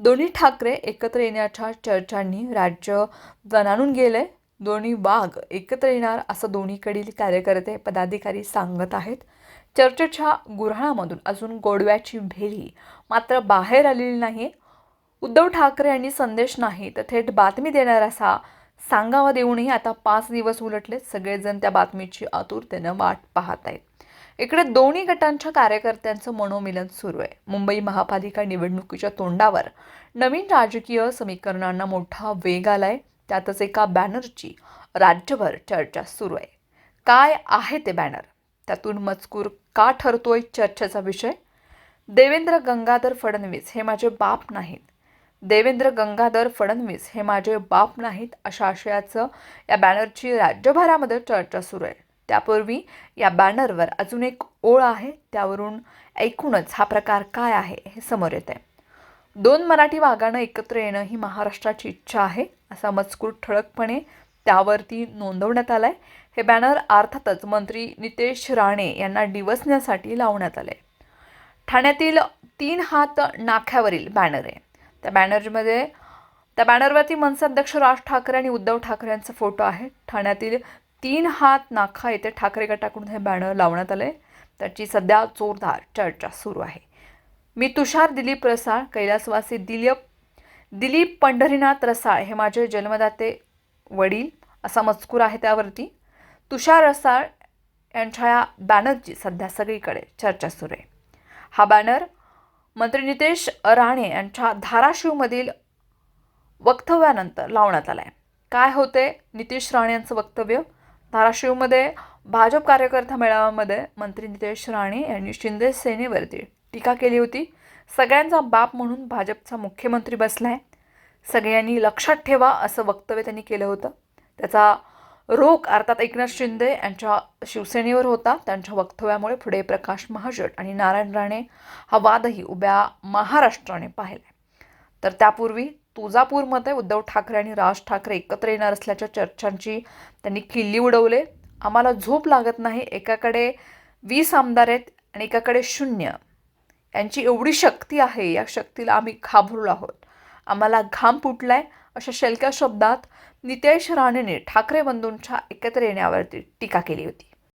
दोन्ही ठाकरे एकत्र येण्याच्या चर्चांनी राज्य जणाणून गेले. दोन्ही वाघ एकत्र येणार असं दोन्हीकडील कार्यकर्ते पदाधिकारी सांगत आहेत. चर्चेच्या गुऱ्हाळामधून अजून गोडव्याची भेली मात्र बाहेर आलेली नाही उद्धव ठाकरे यांनी संदेश नाही तर थेट बातमी देणार असा सांगावा देऊनही आता पाच दिवस उलटले सगळेजण त्या बातमीची आतुरतेनं वाट पाहत आहेत. इकडे दोन्ही गटांच्या कार्यकर्त्यांचं मनोमिलन सुरू आहे. मुंबई महापालिका निवडणुकीच्या तोंडावर नवीन राजकीय समीकरणांना मोठा वेग आलाय. त्यातच एका बॅनरची राज्यभर चर्चा सुरू आहे. काय आहे ते बॅनर? त्यातून मजकूर का ठरतोय चर्चेचा विषय? देवेंद्र गंगाधर फडणवीस हे माझे बाप नाहीत. देवेंद्र गंगाधर फडणवीस हे माझे बाप नाहीत अशा आशयाचं या बॅनरची राज्यभरामध्ये चर्चा सुरू आहे. त्यापूर्वी या बॅनरवर अजून एक ओळ आहे त्यावरून ऐकूनच हा प्रकार काय आहे हे समोर येत आहे दोन मराठी वाघानं एकत्र येणं ही महाराष्ट्राची इच्छा आहे असा मजकूर ठळकपणे त्यावरती नोंदवण्यात आलाय. हे बॅनर अर्थातच मंत्री नितेश राणे यांना डिवसण्यासाठी लावण्यात आलं आहे ठाण्यातील तीन हात नाख्यावरील बॅनर आहे. त्या बॅनरमध्ये त्या बॅनरवरती मनसे अध्यक्ष राज ठाकरे आणि उद्धव ठाकरे यांचा फोटो आहे. ठाण्यातील तीन हात नाखा येथे ठाकरे गटाकडून हे बॅनर लावण्यात आले त्याची सध्या जोरदार चर्चा सुरू आहे. मी तुषार दिलीप रसाळ कैलासवासी दिलीप दिलीप पंढरीनाथ रसाळ हे माझे जन्मदाते वडील असा मजकूर आहे त्यावरती. तुषार रसाळ यांच्या या बॅनरची सध्या सगळीकडे चर्चा सुरू आहे. हा बॅनर मंत्री नितेश राणे यांच्या धाराशिवमधील वक्तव्यानंतर लावण्यात आला आहे काय होते? नितेश राणे यांचं वक्तव्य? धाराशिवमध्ये भाजप कार्यकर्ता मेळाव्यामध्ये मंत्री नितेश राणे यांनी शिंदे सेनेवरती टीका केली होती. सगळ्यांचा बाप म्हणून भाजपचा मुख्यमंत्री बसला आहे सगळ्यांनी लक्षात ठेवा असं वक्तव्य त्यांनी केलं होतं. त्याचा रोख अर्थात एकनाथ शिंदे यांच्या शिवसेनेवर होता. त्यांच्या वक्तव्यामुळे पुढे प्रकाश महाजन आणि नारायण राणे हा वादही उभ्या महाराष्ट्राने पाहिला तर त्यापूर्वी तुळजापूरमध्ये उद्धव ठाकरे आणि राज ठाकरे एकत्र येणार असल्याच्या चर्चांची त्यांनी किल्ली उडवले. आम्हाला झोप लागत नाही. एकाकडे वीस आमदार आहेत आणि एकाकडे शून्य. यांची एवढी शक्ती आहे या शक्तीला आम्ही घाबरलो आहोत. आम्हाला घाम फुटला आहे अशा शेलक्या शब्दात नितेश राणेने ठाकरे बंधूंच्या एकत्र येण्यावरती टीका केली होती.